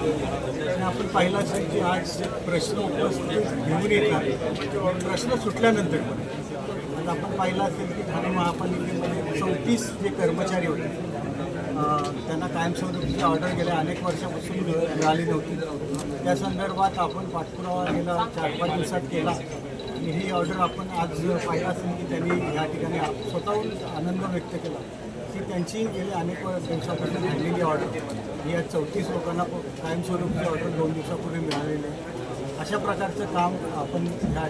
आणि आपण पाहिलं असेल की आज प्रश्न उपस्थित घेऊन येतात प्रश्न सुटल्यानंतर पण. आपण पाहिलं असेल की ठाणे महापालिकेमध्ये चौतीस जे कर्मचारी होते त्यांना कायमस्वरूपची ऑर्डर गेल्या अनेक वर्षापासून मिळाली नव्हती. त्या संदर्भात आपण पाठपुरावा गेला चार पाच दिवसात केला. आणि ही ऑर्डर आपण आज पाहिलं असेल की त्यांनी या ठिकाणी स्वतःहून आनंद व्यक्त केला. की त्यांची गेली अनेक दिवसापासून राहिलेली ऑर्डर ही चौतीस लोकांना कायमस्वरूपची कायमस्वरूपी ऑर्डर दोन दिवसापूर्वी मिळालेली आहे. अशा प्रकारचं काम आपण ह्या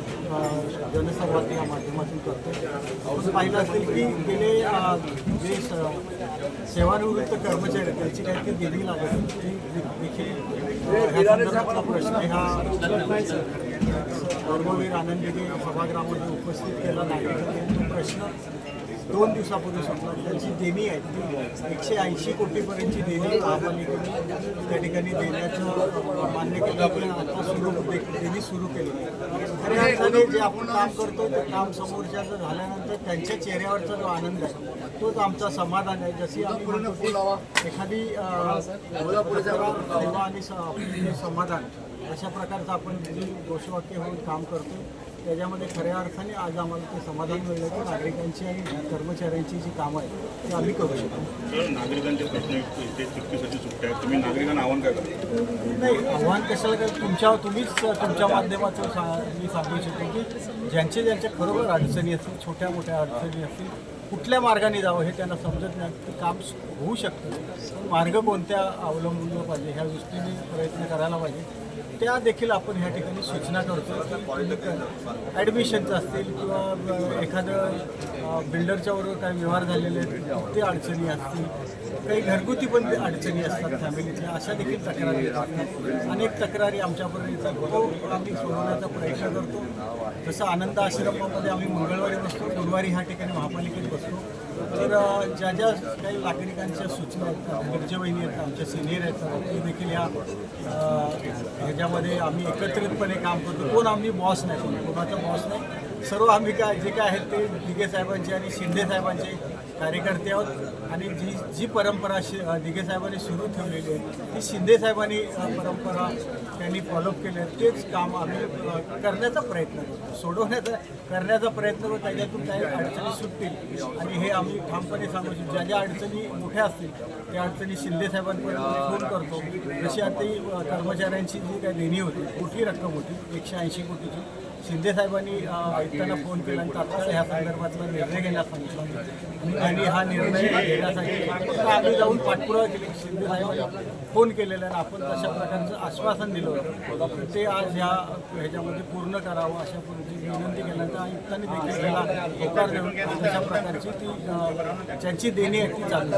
जनसंवाद या माध्यमातून करतो आपण पाहिलं असेल की गेले जे सेवानिवृत्त कर्मचारी त्यांची काहीतरी दिली लागत ती देखील प्रश्न हा धर्मवीर आनंद सभागृहामध्ये उपस्थित केला. नाही तो प्रश्न दोन दिवसापूर्वी संपला. त्यांची देणी आहे ती एकशे ऐंशी कोटीपर्यंतची देणी महापालिकेने त्या ठिकाणी देण्याचं मान्य केलं आता सुरू देणी सुरू केली. खऱ्या अर्थाने जे आपण काम करतो ते काम समोरच्याचं झाल्यानंतर त्यांच्या चेहऱ्यावरचा जो आनंद आहे तोच आमचा समाधान आहे. जशी आम्ही एखादी सेवा आणि समाधान अशा प्रकारचं आपण जी घोषवाक्य होऊन काम करतो. त्याच्यामध्ये खऱ्या अर्थाने आज आम्हाला ते समाधान मिळलं की नागरिकांची आणि कर्मचाऱ्यांची जी कामं आहेत ती आम्ही करू शकतो. नागरिकांचे प्रश्न सुट्ट्या आहेत? तुम्ही नागरिकांना आव्हान काय करता? नाही आव्हान कशाला काय तुमच्या तुम्हीच तुमच्या माध्यमातून सा मी सांगू इच्छितो की ज्यांचे ज्यांच्या खरोखर अडचणी असतील छोट्या मोठ्या अडचणी असतील कुठल्या मार्गाने जावं हे त्यांना समजत नाही. ते काम होऊ शकतं. मार्ग कोणत्या अवलंबून पाहिजे? ह्या दृष्टीने प्रयत्न करायला पाहिजे. त्या देखील आपण ह्या ठिकाणी सूचना करतो ॲडमिशनचं असतील किंवा एखादं बिल्डरच्या बरोबर काही व्यवहार झालेले आहेत ते अडचणी असतील काही घरगुती पण अडचणी असतात फॅमिलीच्या अशा देखील तक्रारी अनेक तक्रारी आमच्यापर्यंत येतात. तो आम्ही सोडवण्याचा प्रयत्न करतो. जसं आनंद आश्रमामध्ये आम्ही मंगळवारी बसतो गुरुवारी ह्या ठिकाणी महापालिकेत बसतो. तर ज्या ज्या काही नागरिकांच्या सूचना आहेत मिरजेवहिनी आहेत आमच्या सिनियर आहेत ते देखील या ह्याच्यामध्ये आम्ही एकत्रितपणे काम करतो. कोण आम्ही बॉस नाही कोणाचा बॉस नाही. सर्व आम्ही काय जे काय आहेत ते दिगे साहेबांचे आणि शिंदे साहेबांचे कार्यकर्ते आहोत आणि जी जी परंपरा शि दिघे साहेबांनी सुरू ठेवलेली आहे ती शिंदे साहेबांनी परंपरा त्यांनी फॉलोअप केले तेच काम आम्ही करण्याचा प्रयत्न करतो. सोडवण्याचा करण्याचा प्रयत्न करतो. त्याच्यातून काही अडचणी सुटतील. आणि हे आम्ही ठामपणे सांगू शकतो. ज्या ज्या अडचणी मोठ्या असतील त्या अडचणी शिंदे साहेबांपर्यंत फोन करतो. जशी आता ही कर्मचाऱ्यांची जी काही देणी होती कुठली रक्कम होती एकशे ऐंशी कोटीची शिंदे साहेबांनी त्यांना आयुक्तांना फोन केला आणि तात्काळ ह्या संदर्भातला निर्णय घ्यायला सांगितला. आणि त्यांनी हा निर्णय घेण्यासाठी फक्त आम्ही जाऊन पाठपुरावा केली. शिंदे साहेबांना फोन केलेला आणि आपण तशा प्रकारचं आश्वासन दिलं होतं. ते आज ह्या ह्याच्यामध्ये पूर्ण करावं अशा पद्धतीची विनंती केल्यानंतर आयुक्तांनी देखील त्याला होकार देऊन अशा प्रकारची ती त्यांची देणी आहे ती चालू